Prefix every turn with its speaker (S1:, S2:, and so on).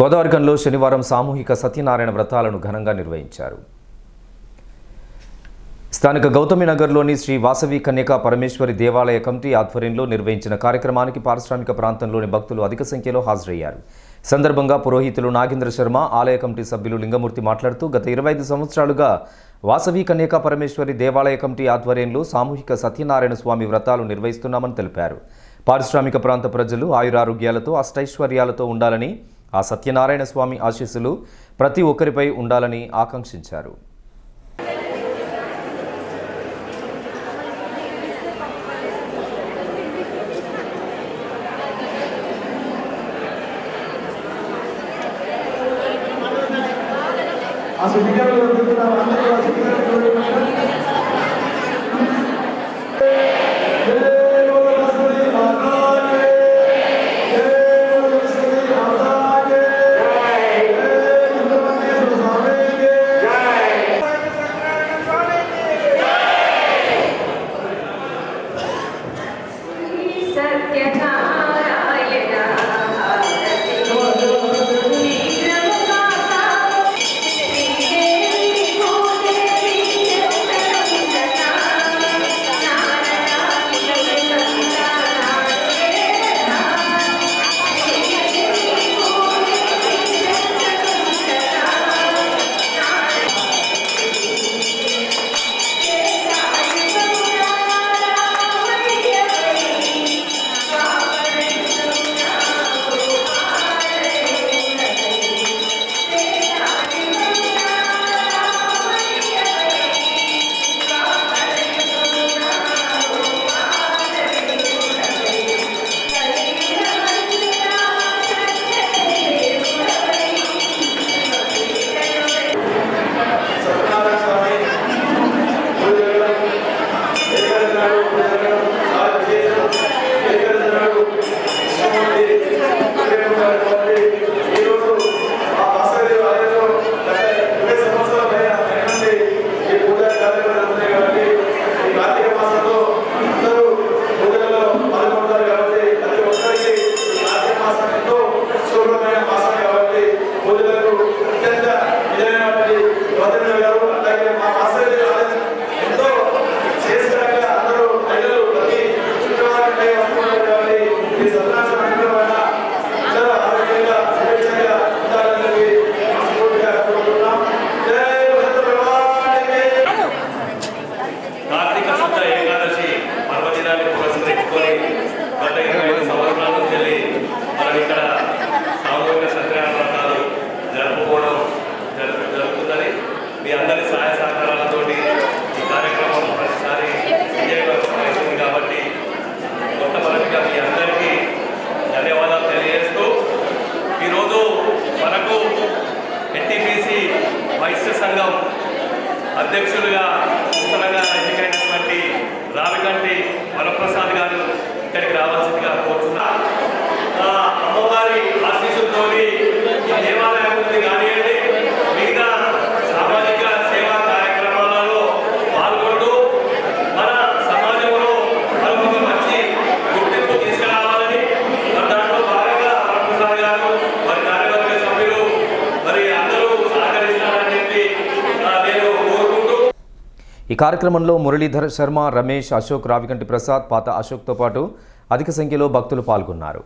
S1: గోదావరికంలో శనివారం సామూహిక సత్యనారాయణ వ్రతాలను ఘనంగా నిర్వహించారు. స్థానిక గౌతమి నగర్లోని శ్రీ వాసవి కన్యకా పరమేశ్వరి దేవాలయ కమిటీ ఆధ్వర్యంలో నిర్వహించిన కార్యక్రమానికి పారిశ్రామిక ప్రాంతంలోని భక్తులు అధిక సంఖ్యలో హాజరయ్యారు. సందర్భంగా పురోహితులు నాగేంద్ర శర్మ ఆలయ కమిటీ సభ్యులు లింగమూర్తి మాట్లాడుతూ గత ఇరవై ఐదు సంవత్సరాలుగా వాసవి కన్యకా పరమేశ్వరి దేవాలయ కమిటీ ఆధ్వర్యంలో సామూహిక సత్యనారాయణ స్వామి వ్రతాలు నిర్వహిస్తున్నామని తెలిపారు. పారిశ్రామిక ప్రాంత ప్రజలు ఆయురారోగ్యాలతో అష్టైశ్వర్యాలతో ఉండాలని ఆ సత్యనారాయణ స్వామి ఆశీస్సులు ప్రతి ఒక్కరిపై ఉండాలని ఆకాంక్షించారు.
S2: అత్యంత సుడిగాలు వదులుతున్నారు
S3: గారు అలాగే మా ఆశ గారు మరి కార్యవర్గ సభ్యులు మరి అందరూ సహకరిస్తారని చెప్పి నేను కోరుకుంటూ
S1: ఈ కార్యక్రమంలో మురళీధర్ శర్మ రమేష్ అశోక్ రావికంటి ప్రసాద్ పాత అశోక్తో పాటు అధిక సంఖ్యలో భక్తులు పాల్గొన్నారు.